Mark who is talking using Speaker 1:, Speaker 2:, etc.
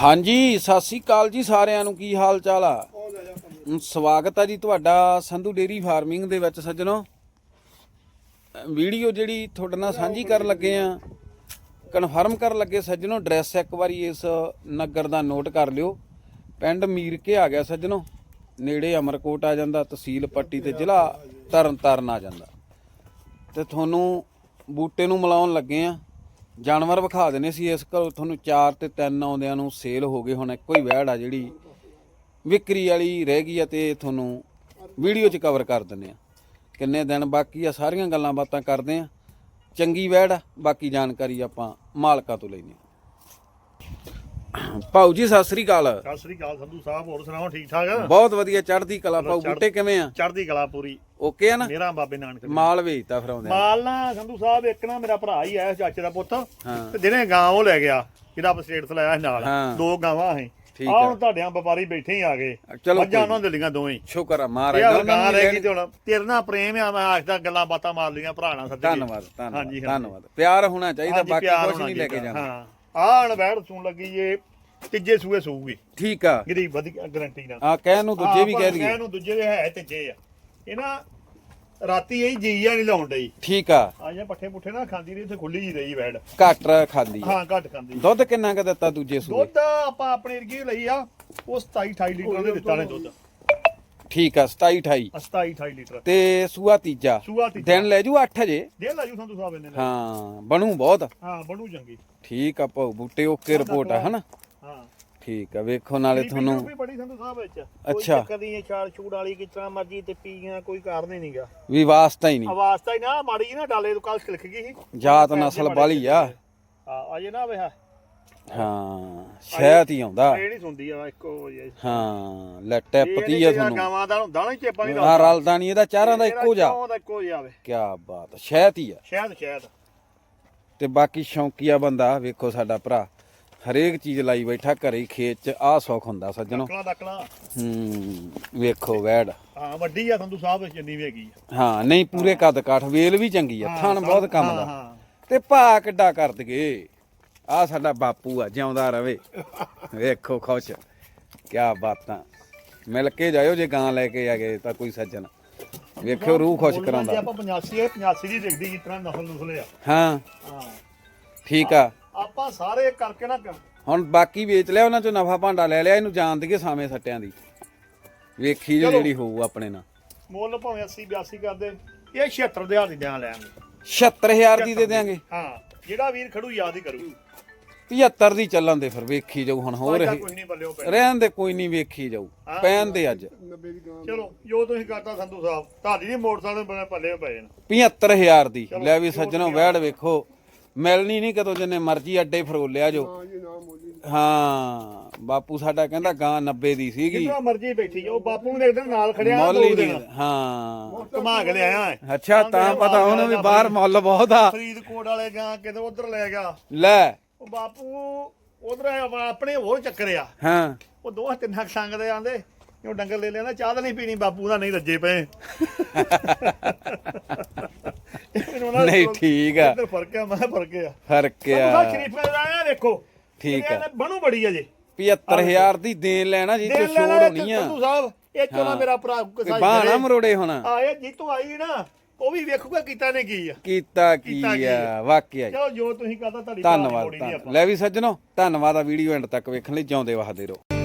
Speaker 1: ਹਾਂਜੀ ਸਤਿ ਸ੍ਰੀ ਅਕਾਲ ਜੀ ਸਾਰਿਆਂ ਨੂੰ ਕੀ ਹਾਲ ਚਾਲ ਆ ਸਵਾਗਤ ਆ ਜੀ ਤੁਹਾਡਾ ਸੰਧੂ ਡੇਰੀ ਫਾਰਮਿੰਗ ਦੇ ਵਿੱਚ ਸੱਜਣੋ। ਵੀਡੀਓ ਜਿਹੜੀ ਤੁਹਾਡੇ ਨਾਲ ਸਾਂਝੀ ਕਰਨ ਲੱਗੇ ਆ ਕਨਫਰਮ ਕਰਨ ਲੱਗੇ ਸੱਜਣੋ ਐਡਰੈਸ ਇੱਕ ਵਾਰੀ ਇਸ ਨਗਰ ਦਾ ਨੋਟ ਕਰ ਲਿਓ। ਪਿੰਡ ਮੀਰਕੇ ਆ ਗਿਆ ਸੱਜਣੋ ਨੇੜੇ ਅਮਰਕੋਟ ਆ ਜਾਂਦਾ ਤਹਿਸੀਲ ਪੱਟੀ ਤੇ ਜ਼ਿਲ੍ਹਾ ਤਰਨਤਾਰਨ ਆ ਜਾਂਦਾ। ਤੇ ਤੁਹਾਨੂੰ ਬੂਟੇ ਨੂੰ ਮਿਲਾਉਣ ਲੱਗੇ ਆ। ਜਾਨਵਰ ਵਿਖਾ ਦੇਣੇ ਸੀ ਇਸ ਘਰੋਂ। ਤੁਹਾਨੂੰ 4 ਤੇ 3 ਆਉਂਦਿਆਂ ਨੂੰ ਸੇਲ ਹੋ ਗਏ ਹੁਣ। ਇੱਕੋ ਹੀ ਵਹਿੜ ਆ ਜਿਹੜੀ ਵਿਕਰੀ ਵਾਲੀ ਰਹਿ ਗਈ ਆ ਤੇ ਤੁਹਾਨੂੰ ਵੀਡੀਓ 'ਚ ਕਵਰ ਕਰ ਦਿੰਨੇ ਆ। ਕਿੰਨੇ ਦਿਨ ਬਾਕੀ ਆ, ਸਾਰੀਆਂ ਗੱਲਾਂ ਬਾਤਾਂ ਕਰਦੇ ਆ। ਚੰਗੀ ਵਹਿੜ ਆ, ਬਾਕੀ ਜਾਣਕਾਰੀ ਆਪਾਂ ਮਾਲਕਾਂ ਤੋਂ ਲੈਣੀ ਭਾਊ ਜੀ ਸਤਿ ਸ੍ਰੀ ਅਕਾਲ।
Speaker 2: ਸਤਿ ਸ੍ਰੀ ਅਕਾਲ ਸੰਧੂ ਸਾਹਿਬ ਹੋਰ ਸੁਣਾਓ ਠੀਕ ਠਾਕ
Speaker 1: ਬਹੁਤ ਵਧੀਆ ਚੜ੍ਹਦੀ ਕਲਾ ਭਾਊ ਬੂਟੇ ਕਿਵੇਂ ਆ?
Speaker 2: ਚੜ੍ਹਦੀ ਕਲਾ ਪੂਰੀ।
Speaker 1: ਓਕੇ ਆ ਨਾ?
Speaker 2: ਮੇਰਾ ਬਾਬੇ ਨਾਨਕ ਦੀ।
Speaker 1: ਮਾਲ ਵੇਚਤਾ ਫਿਰ ਆਉਂਦੇ
Speaker 2: ਮਾਲ ਨਾ ਸੰਧੂ ਸਾਹਿਬ ਇੱਕ ਨਾ ਮੇਰਾ ਭਰਾ ਹੀ ਆਇਆ ਚਾਚੇ ਦਾ ਪੁੱਤ।
Speaker 1: ਹਾਂ।
Speaker 2: ਤੇ ਜਿਹਨੇ ਗਾਂ ਉਹ ਲੈ ਗਿਆ ਜਿਹੜਾ ਸਟੇਟ ਤੋਂ ਲਾਇਆ ਸੀ ਨਾਲ।
Speaker 1: ਹਾਂ।
Speaker 2: ਦੋ ਗਾਵਾਂ ਆਹ
Speaker 1: ਆ।
Speaker 2: ਹੁਣ ਤੁਹਾਡਿਆਂ ਵਪਾਰੀ ਬੈਠੇ ਹੀ ਆ ਗਏ।
Speaker 1: ਚਲੋ
Speaker 2: ਮੱਝਾਂ ਉਹਨਾਂ ਦੇ ਲੀਆਂ ਦੋਵੇਂ। ਹੀ।
Speaker 1: ਸ਼ੁਕਰ ਆ ਮਹਾਰਾਜ ਦਾ ਉਹਨਾਂ
Speaker 2: ਗਾਂ
Speaker 1: ਨੂੰ
Speaker 2: ਰਹਿ ਗਈ ਤੇ ਹੁਣ ਤੇਰੇ ਨਾਲ ਪ੍ਰੇਮ ਆ ਮੈਂ ਆਖਦਾ ਗੱਲਾਂ ਬਾਤਾਂ ਮਾਰ ਲੀਆਂ ਭਰਾ ਨਾਲ ਸੱਜੇ
Speaker 1: ਧੰਨਵਾਦ ਧੰਨਵਾਦ ਪਿਆਰ ਹੋਣਾ ਚਾਹੀਦਾ ਬਾਕੀ ਕੁਝ ਨਹੀਂ ਲੈ ਕੇ। ਜਾਣਾ।
Speaker 2: ਹਾਂ। ਆਹ ਅਣਵੈੜ ਸੂਣ ਲੱਗੀ ਏ ਤੀਜੇ ਸੂਏ ਸੂਗੀ।
Speaker 1: ਠੀਕ ਆ।
Speaker 2: ਜਿਹੜੀ ਵਧੀਆ ਗਰੰਟੀ ਨਾਲ।
Speaker 1: ਆ ਕਹਿਣ ਨੂੰ ਦੂਜੇ ਵੀ ਕਹਿ ਦਈਏ।
Speaker 2: ਇਹਨੂੰ ਦੂਜੇ ਦੇ ਹੈ ਤੇ ਜੇ ਆ। ਇਹ ਨਾ ਰਾਤੀ ਇਹ ਜੀਆ ਨਹੀਂ ਲਾਉਣ ਡਈ।
Speaker 1: ਠੀਕ ਆ।
Speaker 2: ਆਇਆ ਪੱਠੇ ਪੁੱਠੇ ਨਾ ਖਾਂਦੀ ਰਹੀ ਤੇ ਖੁੱਲੀ ਜੀ ਰਹੀ ਵੈੜ
Speaker 1: ਘੱਟ ਖਾਂਦੀ ਆ।
Speaker 2: ਹਾਂ ਘੱਟ ਖਾਂਦੀ।
Speaker 1: ਦੁੱਧ ਕਿੰਨਾ ਕ ਦਿੱਤਾ ਦੂਜੇ ਸੂਏ?
Speaker 2: ਦੁੱਧ ਆਪਾਂ ਆਪਣੇ ਏਰੀਏ ਲਈ ਆ ਉਹ 27 28 ਲੀਟਰ ਦੇ ਦਿੱਤਾ ਨੇ ਦੁੱਧ।
Speaker 1: ਠੀਕ ਆ 27 28
Speaker 2: 27 28 ਲੀਟਰ।
Speaker 1: ਤੇ ਸੂਆ ਤੀਜਾ।
Speaker 2: ਸੂਆ ਤੀ
Speaker 1: ਦਿਨ ਲੈ ਜੂ 8 ਜੇ?
Speaker 2: ਦੇ ਲਾਜੂ ਸੰਧੂ ਸਾਹਿਬ ਇਹਨੇ।
Speaker 1: ਹਾਂ ਬਣੂ ਬਹੁਤ।
Speaker 2: ਹਾਂ ਬਣੂ ਚੰਗੀ।
Speaker 1: ਠੀਕ ਆ ਭਾਊ ਬੂਟੇ ਓਕੇ ਰਿਪੋਰਟ ਆ ਹਨਾ?
Speaker 2: ਹਾਂ।
Speaker 1: ਠੀਕ ਆ ਵੇਖੋ ਨਾਲੇ ਤੁਹਾਨੂੰ
Speaker 2: ਵੀ ਬੜੀ ਸੰਧੂ ਸਾਹਿਬ ਵਿੱਚ।
Speaker 1: ਅੱਛਾ।
Speaker 2: ਕੋਈ ਚੱਕਰ ਨਹੀਂ ਛਾੜ ਵਾਲੀ ਕਿਸ ਤਰ੍ਹਾਂ ਮਰਜ਼ੀ ਤੇ ਪੀਆਂ ਕੋਈ ਕਾਰਨ ਹੀ ਨਹੀਂਗਾ
Speaker 1: ਵੀ ਵਾਸਤਾ ਹੀ ਨਹੀਂ।
Speaker 2: ਆਵਾਜ਼ ਤਾਂ ਹੀ ਨਾ ਮਾੜੀ ਨਾ ਡਾਲੇ ਤੋਂ ਕੱਲ ਲਿਖ ਗਈ ਸੀ।
Speaker 1: ਜਾਤ ਨਸਲ ਵਾਲੀ ਆ।
Speaker 2: ਹਾਂ ਅਜੇ ਨਾ ਵੇ ਹਾਂ।
Speaker 1: ਹਾਂ ਸ਼ਹਿਦ ਹੀ ਆਉਂਦਾ।
Speaker 2: ਇਹ ਨਹੀਂ ਸੁਣਦੀ ਆ ਇੱਕੋ ਜਿਹੀ
Speaker 1: ਹਾਂ ਲੈ ਟਿੱਪਤੀ ਆ ਤੁਹਾਨੂੰ।
Speaker 2: ਗਾਵਾਂ ਦਾ ਹੁੰਦਾ ਨਾ ਚੇਪਾ ਨਹੀਂ
Speaker 1: ਆ ਰਲਦਾ ਨਹੀਂ ਇਹਦਾ ਚਾਰਾਂ ਦਾ ਇੱਕੋ ਜਾ
Speaker 2: ਦਾ ਇੱਕੋ ਜਿਹਾ ਵੇ।
Speaker 1: ਕੀ ਬਾਤ ਸ਼ਹਿਦ ਹੀ ਆ।
Speaker 2: ਸ਼ਾਇਦ ਸ਼ਾਇਦ
Speaker 1: ਤੇ। ਬਾਕੀ ਸ਼ੌਂਕੀਆ ਬੰਦਾ ਵੇਖੋ ਸਾਡਾ ਭਰਾ ਹਰੇਕ ਚੀਜ਼ ਲਾਈ ਬੈਠਾ ਘਰੇ ਹੀ ਖੇਤ ਚ ਆ ਸੁੱਖ ਹੁੰਦਾ ਸੱਜਣੋ।
Speaker 2: ਡਕਲਾ ਡਕਲਾ।
Speaker 1: ਹੂੰ ਵੇਖੋ ਵੈੜ।
Speaker 2: ਹਾਂ ਵੱਡੀ ਆ ਸੰਧੂ ਸਾਹਿਬ ਜਿੰਨੀ ਵੀ ਹੈਗੀ ਆ।
Speaker 1: ਹਾਂ ਨਹੀਂ ਪੂਰੇ ਕੱਦ ਕਾਠ ਵੇਲ ਵੀ ਚੰਗੀ ਆ ਥਣ ਬਹੁਤ ਕੰਮ
Speaker 2: ਹਾਂ,
Speaker 1: ਦਾ।
Speaker 2: ਹਾਂ
Speaker 1: ਤੇ ਭਾ ਕਿੱਡਾ ਕਰ ਦਗੇ ਆ ਸਾਡਾ ਬਾਪੂ ਆ ਜਿਉਂਦਾ ਰਵੇ। ਵੇਖੋ ਖੁਸ਼ ਕੀ ਬਾਤਾਂ। ਮਿਲ ਕੇ ਜਾਇਓ ਜੇ ਗਾਂ ਲੈ ਕੇ ਆ ਗਏ ਤਾਂ ਕੋਈ ਸੱਜਣ। ਵੇਖਿਓ ਰੂਹ ਖੁਸ਼ ਕਰਾਉਂਦਾ।
Speaker 2: ਆਪਾਂ 85 ਹੈ 85 ਦੀ ਦੇਖਦੀ ਜਿਸ ਤਰ੍ਹਾਂ ਨਸਲ ਨੁਸਲ ਆ।
Speaker 1: ਹਾਂ।
Speaker 2: ਹਾਂ।
Speaker 1: ਠੀਕ ਆ।
Speaker 2: ਆਪਾਂ ਸਾਰੇ ਕਰਕੇ ਨਾ
Speaker 1: ਹੁਣ ਬਾਕੀ ਵੇਚ ਲਿਆ ਉਹਨਾਂ ਚੋਂ ਨਫਾ ਭਾਂਡਾ ਲੈ ਲਿਆ ਇਹਨੂੰ ਜਾਣ ਦੀਏ ਸਾਵੇਂ ਸੱਟਿਆਂ ਦੀ। ਵੇਖੀ ਜੋ ਜਿਹੜੀ ਹੋਊ ਆਪਣੇ ਨਾਲ।
Speaker 2: ਮੁੱਲ ਭਾਵੇਂ 80 82 ਕਰਦੇ ਇਹ 76 ਦੇ ਹਜ਼ਾਰ ਦੀ ਦਿਆਂ ਲੈਣਗੇ
Speaker 1: 76000 ਦੀ ਦੇ ਦੇਾਂਗੇ
Speaker 2: ਹਾਂ। ਜਿਹੜਾ ਵੀਰ ਖੜੂ ਯਾਦ ਹੀ ਕਰੂ।
Speaker 1: 75 ਦੀ ਚੱਲਣ ਦੇ ਫਿਰ ਵੇਖੀ ਜਾਊ ਹੁਣ ਹੋਰ ਇਹ।
Speaker 2: ਕੁਝ ਨਹੀਂ ਬੱਲਿਓ ਪੈ
Speaker 1: ਰਹਿਣ ਦੇ ਕੋਈ ਨਹੀਂ ਵੇਖੀ ਜਾਊ। ਪੈਣ ਦੇ ਅੱਜ।
Speaker 2: ਚਲੋ ਜੋ ਤੁਸੀਂ ਕਰਤਾ ਸੰਧੂ ਸਾਹਿਬ ਤੁਹਾਡੀ ਨਹੀਂ ਮੋਟਰਸਾਈਕਲ ਬਣੇ ਪੱਲੇ ਪਏ ਨੇ।
Speaker 1: 75000 ਦੀ। ਲੈ ਵੀ ਸੱਜਣੋ ਵੈੜ ਵੇਖੋ। ਮਿਲਣੀ ਨਹੀਂ ਕਦੋਂ ਜਿੰਨੇ ਮਰਜ਼ੀ ਅੱਡੇ ਫਰੋਲਿਆ ਜੋ। ਹਾਂ। ਬਾਪੂ ਸਾਡਾ ਕਹਿੰਦਾ ਗਾਂ 90 ਦੀ ਸੀਗੀ।
Speaker 2: ਜਿੰਨਾ ਮਰਜ਼ੀ ਬੈਠੀ ਜਾਓ ਬਾਪੂ ਨੂੰ ਦੇਖਦੇ ਨਾਲ ਖੜਿਆ
Speaker 1: ਮੁੱਲ
Speaker 2: ਦੋ
Speaker 1: ਹੀ
Speaker 2: ਦਿਨ।
Speaker 1: ਨਹੀਂ ਹਾਂ
Speaker 2: ਘੁਮਾ ਕੇ ਲਿਆਇਆ ਹੈ
Speaker 1: ਅੱਛਾ ਤਾਂ ਪਤਾ ਉਹਨੂੰ ਵੀ ਬਾਹਰ ਮੁੱਲ ਬਹੁਤ ਆ।
Speaker 2: ਫਰੀਦਕੋਟ ਵਾਲੇ ਗਾਂ ਕਿਤੇ ਉਧਰ ਲੈ ਗਿਆ।
Speaker 1: ਲੈ।
Speaker 2: ਉਹ ਬਾਪੂ ਉਧਰ ਆਪਣੇ ਹੋਰ ਚੱਕਰ ਆ।
Speaker 1: ਹਾਂ।
Speaker 2: ਉਹ ਦੋ ਤਿੰਨ ਸੰਗ ਦੇ ਆਂਦੇ ਉਹ ਡੰਗਰ ਲੈ ਲੈਣਾ ਚਾਹ ਤਾਂ ਨਹੀਂ ਪੀਣੀ ਬਾਪੂ ਦਾ ਨਹੀਂ ਰੱਜੇ ਪਏ। ਮੈਨੂੰ ਨਾ
Speaker 1: ਨਹੀਂ ਠੀਕ ਆ।
Speaker 2: ਇੱਧਰ ਫ਼ਰਕ ਆ ਮੈਂ ਕਿਹਾ ਫ਼ਰਕ ਆ।
Speaker 1: ਫ਼ਰਕ ਆ।
Speaker 2: ਸ਼ਰੀਫਾ ਦਾ ਆਇਆ ਦੇਖੋ
Speaker 1: ਠੀਕ ਆ।
Speaker 2: ਬਣੂ ਬੜੀ ਅਜੇ
Speaker 1: 75000 ਦੀ ਦੇਣ ਲੈਣਾ ਜੀ ਤੇ
Speaker 2: ਦੇਣ ਲੈਣਾ
Speaker 1: ਹੋਣੀ ਆ।
Speaker 2: ਸੰਧੂ ਸਾਹਿਬ ਇਹ ਚੋਂ ਨਾ ਮੇਰਾ ਭਰਾ ਕਸਾਈ
Speaker 1: ਬਾਣਾ ਮਰੋੜੇ ਹੋਣਾ।
Speaker 2: ਆਏ ਜਿੱਤੋਂ ਆਈ ਨਾ ਉਹ ਵੀ ਵੇਖੂਗਾ ਕੀਤਾ ਨੇ ਕੀ ਆ।
Speaker 1: ਕੀਤਾ ਕੀ
Speaker 2: ਕੀਤਾ ਕੀ
Speaker 1: ਆ ਵਾਕਿਆ।
Speaker 2: ਚਲੋ ਜੋ ਤੁਸੀਂ ਕਹਤਾ ਤੁਹਾਡੀ ਭਰਾ ਦੀ
Speaker 1: ਧੰਨਵਾਦ ਧੰਨ- ਲੈ ਵੀ ਸੱਜਣੋ ਧੰਨਵਾਦ ਆ ਵੀਡੀਓ ਐਂਡ ਤੱਕ ਵੇਖਣ ਲਈ ਜਿਉਂਦੇ ਵਸਦੇ ਰਹੋ।